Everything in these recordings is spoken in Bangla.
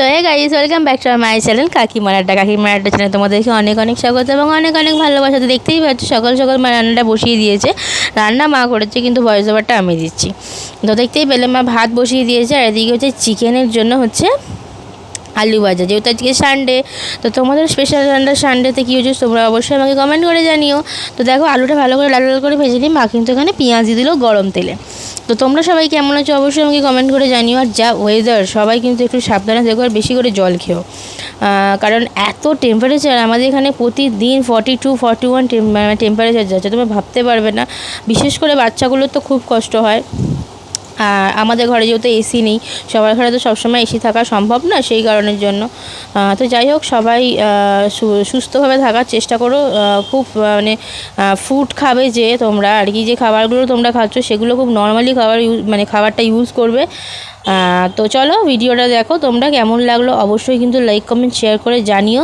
So hey guys welcome back to my channel কাকিমার আড্ডা কাকিমার আড্ডা চ্যানেল তোমাদেরকে অনেক অনেক স্বাগত এবং অনেক অনেক ভালোবাসা। তো দেখতেই পাচ্ছ, সকাল সকাল মা রান্নাটা বসিয়ে দিয়েছে। রান্না মা করেছে, কিন্তু ভয়েস ওভারটা আমি দিচ্ছি। তো দেখতেই পেলে, মা ভাত বসিয়ে দিয়েছে। আর এদিকে হচ্ছে চিকেনের জন্য হচ্ছে আলু ভাজা। যেহেতু আজকে সানডে তো তোমাদের স্পেশাল রান্না সানডেতে কী হচ্ছে তোমরা অবশ্যই আমাকে কমেন্ট করে জানিও। তো দেখো, আলুটা ভালো করে লাল লাল করে ভেজে নিই মা কিন্তু এখানে পেঁয়াজ দিল গরম তেলে। তো তোমরা সবাই কেমন আছো অবশ্যই আমাকে কমেন্ট করে জানিও। আর যা ওয়েদার সবাই কিন্তু একটু সাবধানে থেকো আর বেশি করে জল খেও। কারণ এত টেম্পারেচার আমাদের এখানে প্রতিদিন forty two forty one temperature যাচ্ছে তোমরা ভাবতে পারবে না। বিশেষ করে বাচ্চাগুলোর তো খুব কষ্ট হয়। আমাদের ঘরে যেহেতু এসি নেই, সবার ঘরে তো সবসময় এসি থাকা সম্ভব না সেই কারণের জন্য। তো যাই হোক, সবাই সুস্থভাবে থাকার চেষ্টা করো। খুব মানে ফুড খাবে যে তোমরা, আর কি যে খাবারগুলো তোমরা খাচ্ছ সেগুলো খুব নর্মালি খাবার মানে খাবারটা ইউজ করবে। তো চলো ভিডিওটা দেখো, তোমরা কেমন লাগল অবশ্যই কিন্তু লাইক কমেন্ট শেয়ার করে জানিও।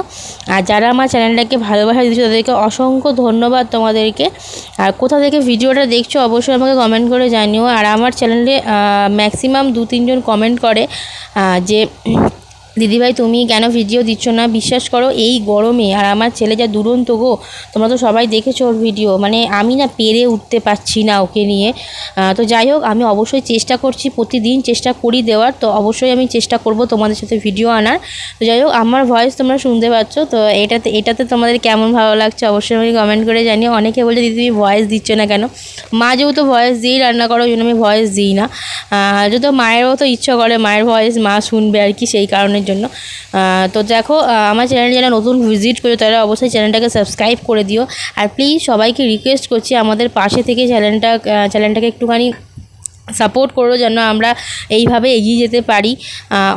আর যারা আমার চ্যানেলটাকে ভালোবাসা দিচ্ছ তাদেরকে অসংখ্য ধন্যবাদ তোমাদেরকে। আর কোথা থেকে ভিডিওটা দেখছ অবশ্যই আমাকে কমেন্ট করে জানিও। আর আমার চ্যানেলে ম্যাক্সিমাম দু তিনজন কমেন্ট করে যে দিদিভাই, তুমি কেন ভিডিও দিচ্ছ না? বিশ্বাস করো, এই গরমে, আর আমার ছেলে যা দুরন্ত গো, তোমরা তো সবাই দেখেছ ওর ভিডিও মানে আমি না পেরে উঠতে পারছি না ওকে নিয়ে। তো যাই হোক, আমি অবশ্যই চেষ্টা করছি, প্রতিদিন চেষ্টা করি দেওয়ার। তো অবশ্যই আমি চেষ্টা করব তোমাদের সাথে ভিডিও আনার। তো যাই হোক, আমার ভয়েস তোমরা শুনতে পাচ্ছ। তো এটাতে এটাতে তোমাদের কেমন ভালো লাগছে অবশ্যই আমি কমেন্ট করে জানিও। অনেকে বলছে, দিদি, তুমি ভয়েস দিচ্ছ না কেন? মা যেহেতু ভয়েস দিয়েই রান্না করো, ওই জন্য আমি ভয়েস দিই না। যেহেতু মায়েরও তো ইচ্ছা করে, মায়ের ভয়েস মা শুনবে আর কি, সেই কারণের জন্য। তো দেখো আমার চ্যানেল যারা নতুন ভিজিট করছ তারা অবশ্যই চ্যানেলটাকে সাবস্ক্রাইব করে দিও। আর প্লিজ সবাইকে রিকোয়েস্ট করছি আমাদের পাশে থেকে চ্যানেলটা চ্যানেলটাকে একটুখানি সাপোর্ট করো, যেন আমরা এইভাবে এগিয়ে যেতে পারি।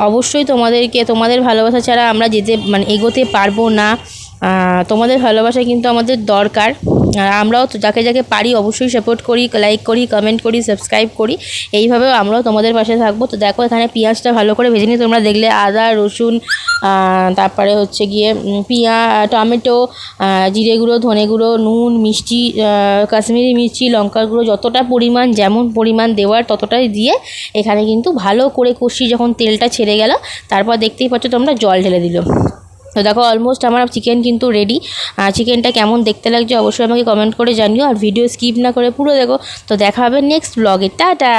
অবশ্যই তোমাদেরকে, তোমাদের ভালোবাসা ছাড়া আমরা যেতে মানে এগোতে পারব না। তোমাদের ভালোবাসা কিন্তু আমাদের দরকার। আর আমরাও যাকে যাকে পারি অবশ্যই সাপোর্ট করি লাইক করি কমেন্ট করি সাবস্ক্রাইব করি। এইভাবেও আমরাও তোমাদের পাশে থাকব। তো দেখো এখানে পেঁয়াজটা ভালো করে ভেজে নিই তোমরা দেখলে, আদা, রসুন তারপরে হচ্ছে গিয়ে পিঁয়া, টমেটো জিরে গুঁড়ো, ধনে গুঁড়ো, নুন, মিষ্টি কাশ্মীরি মির্চি, লঙ্কার গুঁড়ো, যতটা পরিমাণ, যেমন পরিমাণ দেওয়ার ততটাই দিয়ে এখানে কিন্তু ভালো করে কষি যখন তেলটা ছেড়ে গেল, তারপর দেখতেই পাচ্ছ তোমরা জল ঢেলে দিল। তো দেখো অলমোস্ট আমার চিকেন কিন্তু রেডি চিকেনটা কেমন দেখতে লাগছে অবশ্যই আমাকে কমেন্ট করে জানিও। আর ভিডিও স্কিপ না করে পুরো দেখো। তো দেখা হবে নেক্সট ব্লগে টাটা!